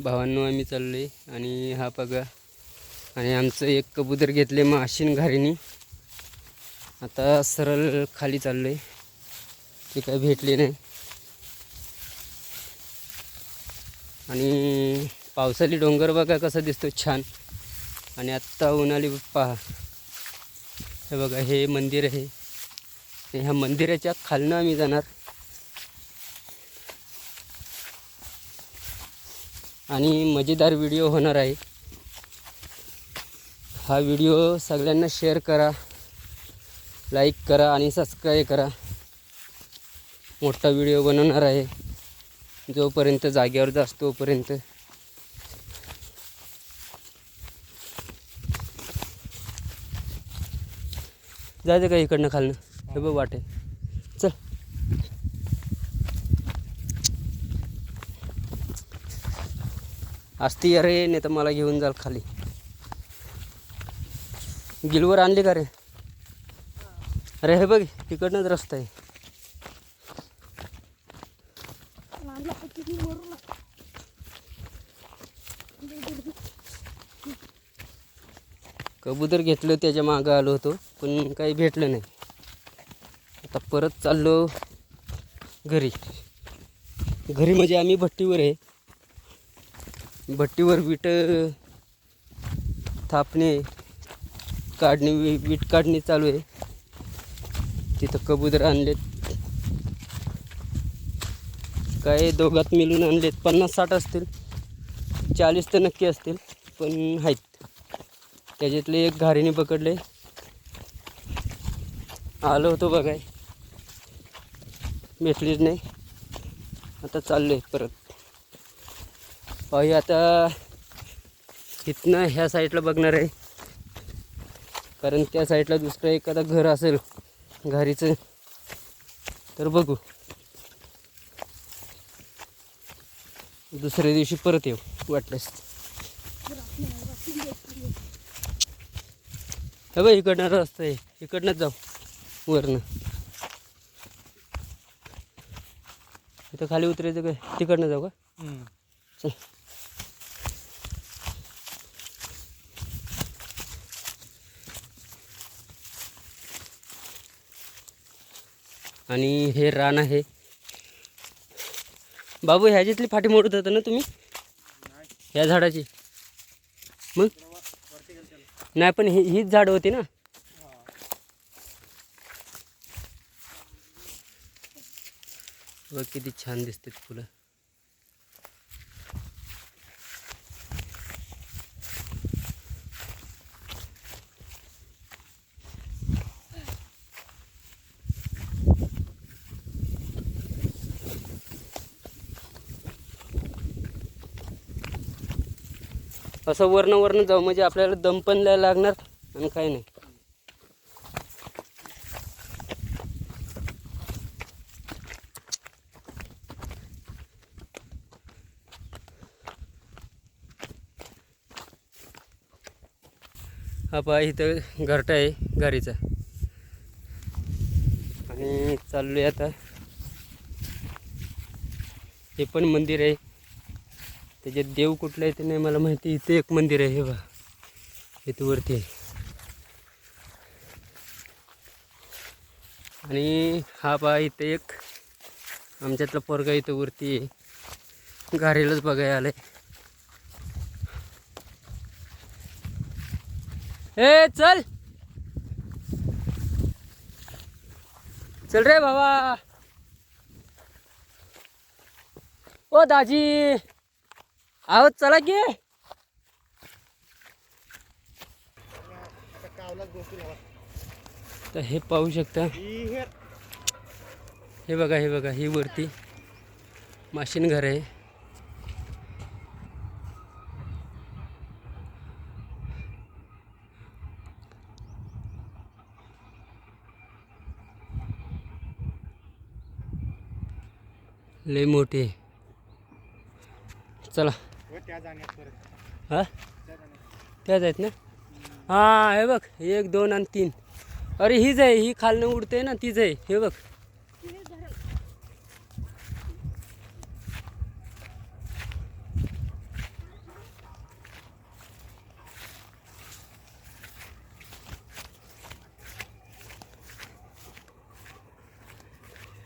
भावांनो आम्ही चाललो आहे आणि हा बघा. आणि आमचं एक कबूतर घेतले माशीन घारीनी. आता सरळ खाली चाललो आहे ते काय भेटले नाही. आणि पावसाळी डोंगर बघा कसा दिसतो छान. आणि आत्ता उन्हाळी पहा. हे बघा हे मंदिर आहे. ह्या मंदिराच्या खालनं आम्ही जाणार. आणि मजेदार व्हिडिओ होणार आहे. हा व्हिडिओ सगळ्यांना शेअर करा लाईक करा आणि सबस्क्राईब करा. मोठा व्हिडिओ बनवणार आहे. जोपर्यंत जागेवर जास्त तोपर्यंत. जायचं का इकडनं खालनं. हे बघ वाटे. चल. असती अरे नाही तर मला घेऊन जाल खाली. गिलवर आणली का रे? अरे हे बघ तिकडनंच रस्ता आहे. कबूतर घेतलं त्याच्या मागं आलो होतो पण काही भेटलं नाही. आता परत चाललो घरी. घरी म्हणजे आम्ही भट्टीवर आहे. भट्टीवर विट थापणे काढणे वि- वीट काढणे चालू आहे. तिथं कबूतर आणलेत. काय दोघात मिळून आणलेत. पन्नास साठ असतील. चाळीस तर नक्की असतील पण आहेत. त्याच्यातले एक घारीने पकडले. आलो होतो बघाय. भेटलीच नाही. आता चाललो आहे परत. पाहूया आता इथनं ह्या साईडला बघणार आहे. कारण त्या साईडला दुसरं एखादा घर असेल घारीचं तर बघू. दुसऱ्या दिवशी परत येऊ वाटल्यास हे बघ इकडनं रस्ता आहे. इकडनंच जाऊ वरनं. इथं खाली उतरायचं काय? तिकडनं जाऊ का? चल. आणि हे रान आहे. बाबू ह्याच्यातली फाटी मोडत होता ना तुम्ही? ह्या झाडाची. मग? नाही पण ही हीच झाड होती ना? बघ किती छान दिसतात फुलं. असं वरनं वरनं जाऊ म्हणजे आपल्याला दम पण लागणार आणि काही नाही. हा पहा इथं घरटा आहे गाडीचा आणि चाललोय आता. हे पण मंदिर आहे. त्याच्यात देव कुठलं आहे ते नाही मला माहिती. इथे एक मंदिर आहे हे बा इथं वरती आहे. आणि हा बा इथं एक आमच्यातला पोरगा इथं वरती आहे. घारीलाच बघायला आलं ए चल. चल रे बाबा. ओ दाजी. आहो चला की. तर हे पाहू शकता. हे बघा हे बघा ही वरती माशीन घर आहे. लय मोठी आहे. चला. त्याच आहेत ना? हा हे बघ एक दोन आणि तीन. अरे हीच आहे ही खालनं उडते ना तीच आहे हे बघ.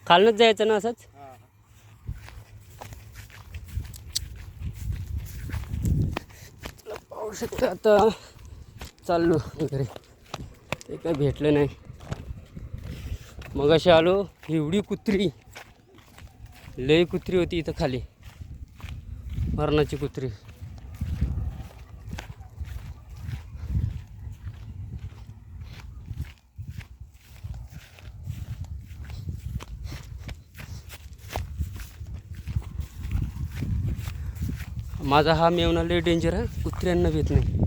खालनंच जायचं ना असंच? पाहू शकतो आता. चाललो घरी ते काय भेटलं नाही. मग अशी आलो एवढी कुत्री. लय कुत्री होती इथं खाली. मरणाची कुत्री. माझा हा मेवना लय डेंजर आहे कुत्र्यांना भेट नाही.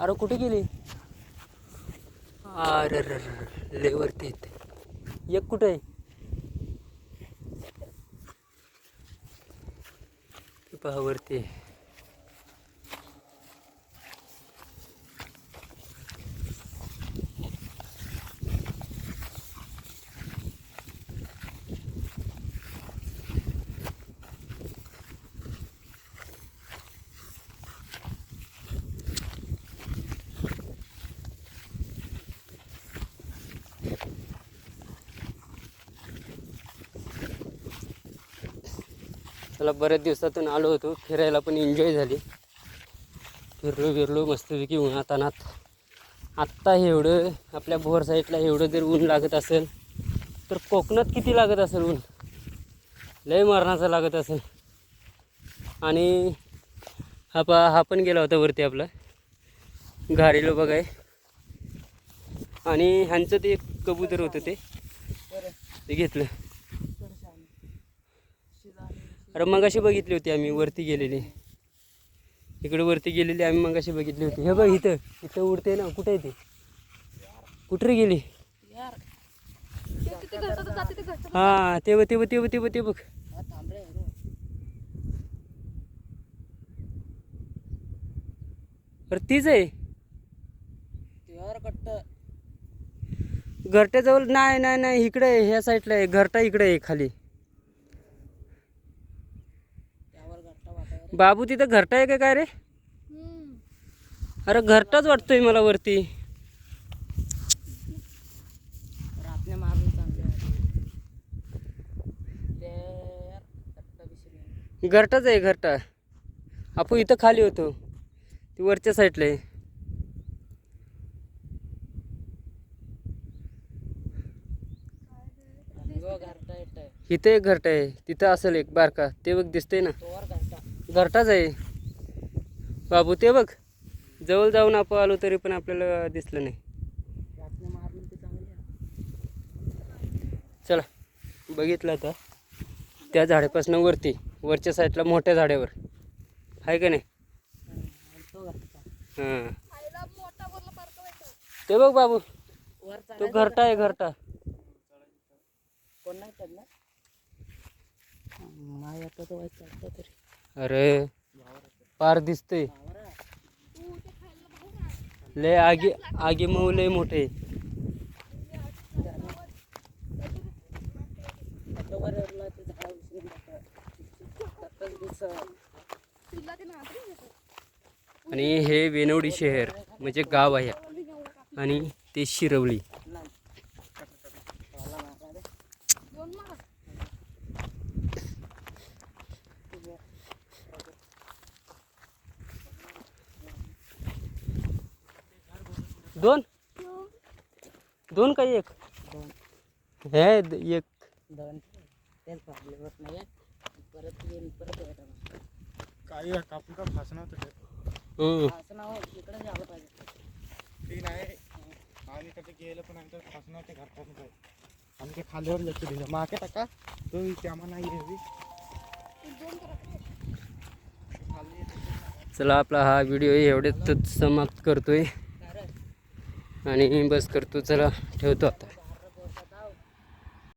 अरे कुठे गेली? अरे लेवरती येते. एक कुठे आहे? पहावरती पहा वरती आहे. चला बऱ्याच दिवसातून आलो होतो फिरायला पण एन्जॉय झाली. फिरलो फिरलो मस्तपैकी उन्हातानात. आत्ता एवढं आपल्या भोर साईडला एवढं जर ऊन लागत असेल तर कोकणात किती लागत असेल ऊन? लय मरणाचं लागत असेल. आणि हा पा हा पण गेला होता वरती आपला. घारीलो बघाय. आणि ह्यांचं ते एक कबूतर होतं ते. ते घेतलं. अरे मग अशी बघितली होती आम्ही वरती गेलेली. इकडे वरती गेलेली आम्ही मग अशी बघितली होती. हे बघ इथं इथं उडते ना कुठे आहे ते? कुठे गेली? हा ते बघ ते बघ ते बघ ते बघ ते बघ. अरे तीच आहे. घरट्याजवळ नाही नाही नाही इकडे आहे ह्या साईडला आहे. घरटा इकडे आहे खाली. बाबू तिथं घरटा आहे का काय रे? अरे घरटाच वाटतोय मला वरती. घरटाच आहे घरटा. आपण इथं खाली होतो. ती वरच्या साईडला आहे. इथं एक घरटा आहे तिथं असेल एक बारका. ते बघ दिसतंय ना. घरटाच आहे. बाबू ते बघ. जवळ जाऊन आपण आलो तरी पण आपल्याला दिसलं नाही. चला बघितलं आता. त्या झाडापासून वरती वरच्या साईडला मोठ्या झाडावर. आहे का नाही? हां. ते बघ बाबू. तो घरटा आहे घरटा. अरे पार दिसते लय आगे आगे मऊ लय मोठे. आणि हे वेनवडी शहर म्हणजे गाव आहे. आणि ते शिरवली. दोन? दोन काही एक? हे द- एक काही कापून का फासणार होतं हम्म. ते नाही. आणि कसं गेलं पण आमचं फासणार ते घरपासून काय? आम्ही ते खाल्यावर लक्ष दिलं. मागे टाका. तो त्यामा नाही हवी चला आपला हा व्हिडिओ एवढ्यातच समाप्त करतोय. आणि बस करतो चला ठेवतो आता.